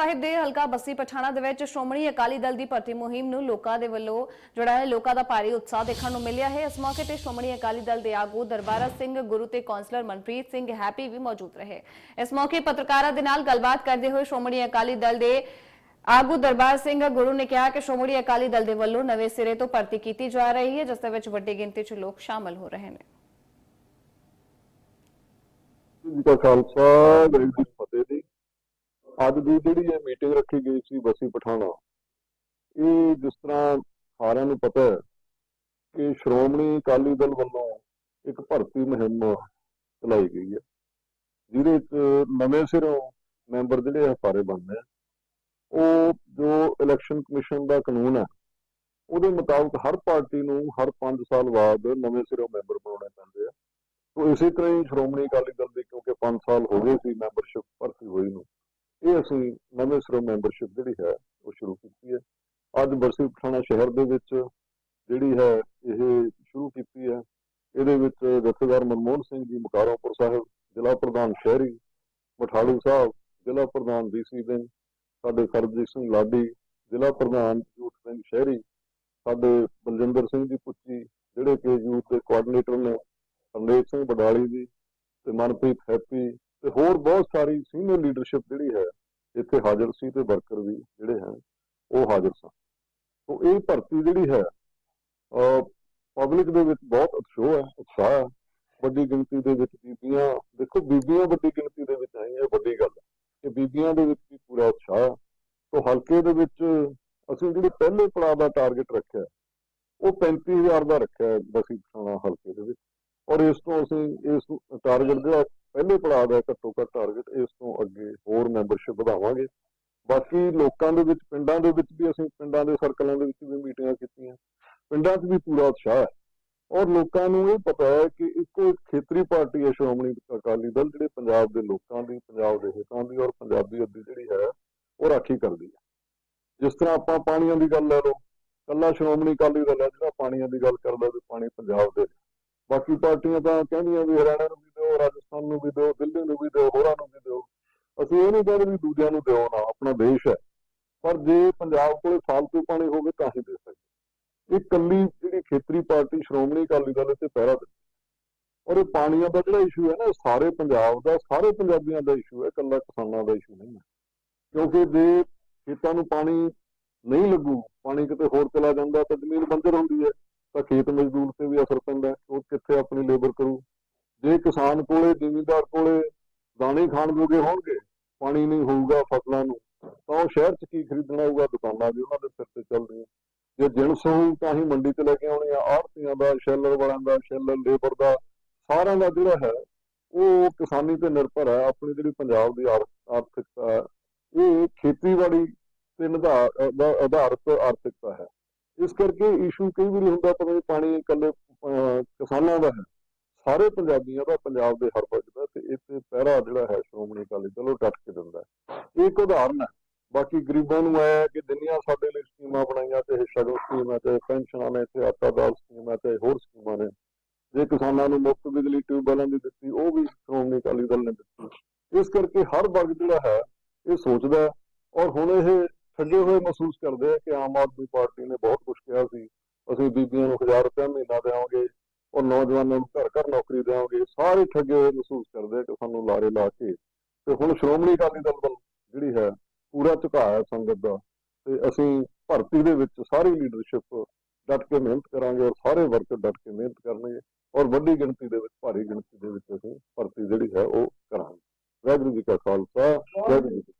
ਸਾਹਿਬ ਦੇ ਹਲਕਾ ਬੱਸੀ ਪਠਾਣਾ ਦੇ ਵਿੱਚ ਸ਼੍ਰੋਮਣੀ ਅਕਾਲੀ ਦਲ ਦੀ ਭਰਤੀ ਮੁਹਿੰਮ ਨੂੰ ਲੋਕਾਂ ਦੇ ਵੱਲੋਂ ਜਿਹੜਾ ਹੈ, ਲੋਕਾਂ ਦਾ ਭਾਰੀ ਉਤਸ਼ਾਹ ਦੇਖਣ ਨੂੰ ਮਿਲਿਆ ਹੈ। ਇਸ ਮੌਕੇ ਤੇ ਸ਼੍ਰੋਮਣੀ ਅਕਾਲੀ ਦਲ ਦੇ ਆਗੂ ਦਰਬਾਰਾ ਸਿੰਘ, ਗੁਰੂ ਤੇ ਕੌਂਸਲਰ ਮਨਪ੍ਰੀਤ ਸਿੰਘ ਹੈਪੀ ਵੀ ਮੌਜੂਦ ਰਹੇ। ਇਸ ਮੌਕੇ ਪੱਤਰਕਾਰਾਂ ਦੇ ਨਾਲ ਗੱਲਬਾਤ ਕਰਦੇ ਹੋਏ ਸ਼੍ਰੋਮਣੀ ਅਕਾਲੀ ਦਲ ਦੇ ਆਗੂ ਦਰਬਾਰ ਸਿੰਘ ਗੁਰੂ ਨੇ ਕਿਹਾ ਕਿ ਸ਼੍ਰੋਮਣੀ ਅਕਾਲੀ ਦਲ ਦੇ ਵੱਲੋਂ ਨਵੇਂ ਸਿਰੇ ਤੋਂ ਭਰਤੀ ਕੀਤੀ ਜਾ ਰਹੀ ਹੈ, ਜਿਸ ਦੇ ਵਿੱਚ ਵੱਡੀ ਗਿਣਤੀ 'ਚ ਲੋਕ ਸ਼ਾਮਲ ਹੋ ਰਹੇ ਨੇ। ਜੀ ਕਾ ਖਾਲਸਾ, ਵਾਹਿਗੁਰੂ ਜੀ ਫਤਿਹ ਜੀ। ਅੱਜ ਦੀ ਜਿਹੜੀ ਇਹ ਮੀਟਿੰਗ ਰੱਖੀ ਗਈ ਸੀ ਬਸੀ ਪਠਾਣਾ, ਇਹ ਜਿਸ ਤਰ੍ਹਾਂ ਸਾਰਿਆਂ ਨੂੰ ਪਤਾ ਹੈ ਕਿ ਸ਼੍ਰੋਮਣੀ ਅਕਾਲੀ ਦਲ ਵੱਲੋਂ ਇੱਕ ਭਰਤੀ ਮੁਹਿੰਮ ਚਲਾਈ ਗਈ ਹੈ, ਜਿਹਦੇ ਵਿੱਚ ਨਵੇਂ ਸਿਰੋਂ ਮੈਂਬਰ ਜਿਹੜੇ ਆ ਸਾਰੇ ਬਣਦੇ ਆ, ਉਹ ਜੋ ਇਲੈਕਸ਼ਨ ਕਮਿਸ਼ਨ ਦਾ ਕਾਨੂੰਨ ਹੈ, ਉਹਦੇ ਮੁਤਾਬਕ ਹਰ ਪਾਰਟੀ ਨੂੰ ਹਰ 5 ਸਾਲ ਬਾਅਦ ਨਵੇਂ ਸਿਰੋਂ ਮੈਂਬਰ ਬਣਾਉਣੇ ਪੈਂਦੇ ਆ। ਤੋ ਇਸੇ ਤਰ੍ਹਾਂ ਹੀ ਸ਼੍ਰੋਮਣੀ ਅਕਾਲੀ ਦਲ ਦੇ, ਕਿਉਂਕਿ 5 ਸਾਲ ਹੋ ਗਏ ਸੀ ਮੈਂਬਰ ਅਸੀਂ ਨਵੇਂ ਸਿਰੋਂ ਮੈਂਬਰਸ਼ਿਪ ਜਿਹੜੀ ਹੈ ਉਹ ਸ਼ੁਰੂ ਕੀਤੀ ਹੈ। ਅੱਜ ਬਰਸੀ ਪਠਾਣਾ ਸ਼ਹਿਰ ਦੇ ਵਿੱਚ ਜਿਹੜੀ ਹੈ ਇਹ ਸ਼ੁਰੂ ਕੀਤੀ ਹੈ। ਇਹਦੇ ਵਿੱਚ ਜਥੇਦਾਰ ਮਨਮੋਹਨ ਸਿੰਘ ਜੀ ਮੁਕਾਰੋਂਪੁਰ ਸਾਹਿਬ, ਜ਼ਿਲ੍ਹਾ ਪ੍ਰਧਾਨ ਸ਼ਹਿਰੀ, ਮਠਾੜੂ ਸਾਹਿਬ, ਜ਼ਿਲ੍ਹਾ ਪ੍ਰਧਾਨ ਬੀਸੀ ਸਿੰਘ, ਸਾਡੇ ਸਰਬਜੀਤ ਸਿੰਘ ਲਾਡੀ, ਜ਼ਿਲ੍ਹਾ ਪ੍ਰਧਾਨ ਯੂਥ ਸਿੰਘ ਸ਼ਹਿਰੀ, ਸਾਡੇ ਬਲਜਿੰਦਰ ਸਿੰਘ ਜੀ ਪੁੱਚੀ, ਜਿਹੜੇ ਕਿ ਯੂਥ ਦੇ ਕੋਆਰਡੀਨੇਟਰ ਨੇ, ਹਰਨੇਕ ਸਿੰਘ ਬਡਾਲੀ ਜੀ ਤੇ ਮਨਪ੍ਰੀਤ ਹੈਪੀ ਤੇ ਹੋਰ ਬਹੁਤ ਸਾਰੀ ਸੀਨੀਅਰ ਲੀਡਰਸ਼ਿਪ ਜਿਹੜੀ ਹੈ ਇੱਥੇ ਹਾਜ਼ਰ ਸੀ ਤੇ ਵਰਕਰ ਵੀ ਜਿਹੜੇ ਹਨ ਉਹ ਹਾਜ਼ਰ ਸਨ। ਸੋ ਇਹ ਭਰਤੀ ਜਿਹੜੀ ਹੈ ਪਬਲਿਕ ਦੇ ਵਿੱਚ ਬਹੁਤ ਉਤਸ਼ਾਹ ਹੈ ਉਤਸ਼ਾਹ ਹੈ। ਵੱਡੀ ਗਿਣਤੀ ਦੇ ਵਿੱਚ ਬੀਬੀਆਂ, ਦੇਖੋ ਬੀਬੀਆਂ ਵੱਡੀ ਗਿਣਤੀ ਦੇ ਵਿੱਚ ਆਈਆਂ ਵੱਡੀ ਗੱਲ ਹੈ ਕਿ ਬੀਬੀਆਂ ਦੇ ਵਿੱਚ ਵੀ ਪੂਰਾ ਉਤਸ਼ਾਹ ਹੈ। ਹਲਕੇ ਦੇ ਵਿੱਚ ਅਸੀਂ ਜਿਹੜੇ ਪਹਿਲੇ ਪੜਾਅ ਦਾ ਟਾਰਗੇਟ ਰੱਖਿਆ, ਉਹ 35000 ਦਾ ਰੱਖਿਆ ਬਸੀ ਪਠਾਣਾ ਹਲਕੇ ਦੇ ਵਿੱਚ। ਔਰ ਇਸ ਤੋਂ ਅਸੀਂ ਇਸ ਟਾਰਗੇਟ ਜਿਹੜਾ ਪਹਿਲੇ ਪੜਾਅ ਦਾ ਘੱਟੋ ਘੱਟ ਟਾਰਗੇਟ ਇਸ ਤੋਂ ਅੱਗੇ ਹੋਰ ਮੈਂਬਰਸ਼ਿਪ ਵਧਾਵਾਂਗੇ। ਬਾਕੀ ਲੋਕਾਂ ਦੇ ਵਿੱਚ, ਪਿੰਡਾਂ ਦੇ ਵਿੱਚ ਵੀ ਅਸੀਂ, ਪਿੰਡਾਂ ਦੇ ਸਰਕਲਾਂ ਦੇ ਵਿੱਚ ਵੀ ਮੀਟਿੰਗਾਂ ਕੀਤੀਆਂ। ਪਿੰਡਾਂ 'ਚ ਵੀ ਪੂਰਾ ਉਤਸ਼ਾਹ ਹੈ। ਔਰ ਲੋਕਾਂ ਨੂੰ ਇਹ ਪਤਾ ਹੈ ਕਿ ਇੱਕੋ ਖੇਤਰੀ ਪਾਰਟੀ ਹੈ ਸ਼੍ਰੋਮਣੀ ਅਕਾਲੀ ਦਲ, ਜਿਹੜੇ ਪੰਜਾਬ ਦੇ ਲੋਕਾਂ ਦੀ, ਪੰਜਾਬ ਦੇ ਹਿੱਤਾਂ ਦੀ ਔਰ ਪੰਜਾਬੀਅਤ ਦੀ ਜਿਹੜੀ ਹੈ, ਉਹ ਰਾਖੀ ਕਰਦੀ ਹੈ। ਜਿਸ ਤਰ੍ਹਾਂ ਆਪਾਂ ਪਾਣੀਆਂ ਦੀ ਗੱਲ ਲੈ ਲਓ, ਕੱਲਾ ਸ਼੍ਰੋਮਣੀ ਅਕਾਲੀ ਦਲ ਹੈ ਜਿਹੜਾ ਪਾਣੀਆਂ ਦੀ ਗੱਲ ਕਰਦਾ ਵੀ ਪਾਣੀ ਪੰਜਾਬ ਦੇ। ਬਾਕੀ ਪਾਰਟੀਆਂ ਤਾਂ ਕਹਿੰਦੀਆਂ ਵੀ ਹਰਿਆਣਾ ਨੂੰ ਵੀ ਦਿਓ ਨੂੰ ਵੀ ਦਿਓ, ਦਿੱਲੀ ਨੂੰ ਵੀ ਦਿਓ, ਹੋਰਾਂ ਨੂੰ ਵੀ ਦਿਓ। ਅਸੀਂ ਇਹ ਨਹੀਂ ਕਹਿੰਦੇ ਵੀ ਦੂਜਿਆਂ ਨੂੰ ਦਿਓ ਨਾ, ਆਪਣਾ ਦੇਸ਼ ਹੈ। ਪਰ ਜੇ ਪੰਜਾਬ ਕੋਲੇ ਫਾਲਤੂ ਪਾਣੀ ਹੋਵੇ ਤਾਂ ਹੀ ਦੇ ਸਕਦੇ ਇਹ ਕੱਲੀ ਜਿਹੜੀ ਖੇਤਰੀ ਪਾਰਟੀ ਸ਼੍ਰੋਮਣੀ ਅਕਾਲੀ ਦਲ ਤੇ ਪਹਿਰਾ ਦਿੰਦੀ ਔਰ ਇਹ ਪਾਣੀਆਂ ਦਾ ਜਿਹੜਾ ਇਸ਼ੂ ਹੈ ਨਾ ਸਾਰੇ ਪੰਜਾਬ ਦਾ, ਸਾਰੇ ਪੰਜਾਬੀਆਂ ਦਾ ਇਸ਼ੂ ਹੈ, ਇਕੱਲਾ ਕਿਸਾਨਾਂ ਦਾ ਇਸ਼ੂ ਨਹੀਂ ਹੈ। ਕਿਉਂਕਿ ਜੇ ਖੇਤਾਂ ਨੂੰ ਪਾਣੀ ਨਹੀਂ ਲੱਗੂ, ਪਾਣੀ ਕਿਤੇ ਹੋਰ ਚਲਾ ਜਾਂਦਾ, ਤਾਂ ਜ਼ਮੀਨ ਬੰਜਰ ਹੁੰਦੀ ਹੈ। ਤਾਂ ਖੇਤ ਮਜ਼ਦੂਰ ਤੇ ਵੀ ਅਸਰ ਪੈਂਦਾ ਉਹ ਕਿੱਥੇ ਆਪਣੀ ਲੇਬਰ ਕਰੂ? ਜੇ ਕਿਸਾਨ ਕੋਲੇ ਜ਼ਿਮੀਂਦਾਰ ਕੋਲੇ ਦਾਣੇ ਖਾਣ ਜੋਗੇ ਹੋਣਗੇ ਪਾਣੀ ਨਹੀਂ ਹੋਊਗਾ ਫਸਲਾਂ ਨੂੰ ਤਾਂ ਉਹ ਸ਼ਹਿਰ 'ਚ ਕੀ ਖਰੀਦਣਾ ਹੋਊਗਾ? ਦੁਕਾਨਾਂ ਵੀ ਉਹਨਾਂ ਦੇ ਸਿਰ ਤੇ ਚੱਲਦੀਆਂ ਜੇ ਜਿਣਸ ਹੋਊ ਤਾਂ ਹੀ ਮੰਡੀ 'ਚ ਲੈ ਕੇ ਆਉਣੇ ਆ। ਆੜਤੀਆਂ ਦਾ ਸ਼ੈਲਰ ਵਾਲਿਆਂ ਦਾ ਸ਼ੈਲਰ ਲੇਬਰ ਦਾ ਸਾਰਿਆਂ ਦਾ ਜਿਹੜਾ ਹੈ ਉਹ ਕਿਸਾਨੀ ਤੇ ਨਿਰਭਰ ਹੈ। ਆਪਣੀ ਜਿਹੜੀ ਪੰਜਾਬ ਦੀ ਆਰ- ਆਰਥਿਕਤਾ ਹੈ, ਇਹ ਖੇਤੀਬਾੜੀ ਤੇ ਨਿਧਾਰ ਆਧਾਰਿਤ ਆਰਥਿਕਤਾ ਹੈ। ਇਸ ਕਰਕੇ ਇਸ਼ੂ ਕਈ ਵਾਰੀ ਹੁੰਦਾ ਪਰ ਪਾਣੀ ਇਕੱਲੇ ਕਿਸਾਨਾਂ ਦਾ ਹੈ ਸਾਰੇ ਪੰਜਾਬੀਆਂ ਦਾ ਪੰਜਾਬ ਦੇ ਹਰ ਵਰਗ ਦਾ ਤੇ ਇੱਥੇ ਪਹਿਰਾ ਜਿਹੜਾ ਹੈ ਸ਼੍ਰੋਮਣੀ ਅਕਾਲੀ ਦਲ, ਉਹ ਡਟ ਕੇ ਦਿੰਦਾ ਇਹ ਇੱਕ ਉਦਾਹਰਨ ਹੈ, ਬਾਕੀ ਗਰੀਬਾਂ ਨੂੰ ਆਇਆ ਕਿ ਜਿੰਨੀਆਂ ਸਾਡੇ ਲਈ ਸਕੀਮਾਂ ਬਣਾਈਆਂ ਤੇ ਸ਼ਗਨ ਸਕੀਮ ਹੈ ਤੇ ਪੈਨਸ਼ਨਾਂ ਨੇ ਤੇ ਆਟਾ ਦਾਲ ਸਕੀਮ ਹੈ ਤੇ ਹੋਰ ਸਕੀਮਾਂ ਨੇ, ਜੇ ਕਿਸਾਨਾਂ ਨੂੰ ਮੁਫਤ ਬਿਜਲੀ ਟਿਊਬਵੈਲਾਂ ਦੀ ਦਿੱਤੀ, ਉਹ ਵੀ ਸ਼੍ਰੋਮਣੀ ਅਕਾਲੀ ਦਲ ਨੇ ਦਿੱਤੀ। ਇਸ ਕਰਕੇ ਹਰ ਵਰਗ ਜਿਹੜਾ ਹੈ, ਇਹ ਸੋਚਦਾ ਹੈ ਔਰ ਹੁਣ ਇਹ ਠੱਗੇ ਹੋਏ ਮਹਿਸੂਸ ਕਰਦੇ ਆ ਕਿ ਆਮ ਆਦਮੀ ਪਾਰਟੀ ਨੇ ਬਹੁਤ ਕੁਝ ਕਿਹਾ ਸੀ, ਅਸੀਂ ਬੀਬੀਆਂ ਨੂੰ 1000 ਰੁਪਏ ਮਹੀਨਾ ਦੇਵਾਂਗੇ ਔਰ ਨੌਜਵਾਨਾਂ ਨੂੰ ਘਰ ਘਰ ਨੌਕਰੀ ਦੇਵਾਂਗੇ ਸਾਰੇ ਠੱਗੇ ਹੋਏ ਮਹਿਸੂਸ ਕਰਦੇ ਕਿ ਸਾਨੂੰ ਲਾਰੇ ਲਾ ਕੇ ਤੇ ਹੁਣ ਸ਼੍ਰੋਮਣੀ ਅਕਾਲੀ ਦਲ ਵੱਲ ਜਿਹੜੀ ਹੈ ਪੂਰਾ ਝੁਕਾਅ ਹੈ ਸੰਗਤ ਦਾ ਤੇ ਅਸੀਂ ਭਰਤੀ ਦੇ ਵਿੱਚ ਸਾਰੀ ਲੀਡਰਸ਼ਿਪ ਡਟ ਕੇ ਮਿਹਨਤ ਕਰਾਂਗੇ ਔਰ ਸਾਰੇ ਵਰਕਰ ਡਟ ਕੇ ਮਿਹਨਤ ਕਰਨਗੇ ਔਰ ਵੱਡੀ ਗਿਣਤੀ ਦੇ ਵਿੱਚ, ਭਾਰੀ ਗਿਣਤੀ ਦੇ ਵਿੱਚ ਅਸੀਂ ਭਰਤੀ ਜਿਹੜੀ ਹੈ ਉਹ ਕਰਾਂਗੇ। ਵਾਹਿਗੁਰੂ ਜੀ ਕਾ ਖਾਲਸਾ, ਵਾਹਿਗੁਰੂ ਜੀ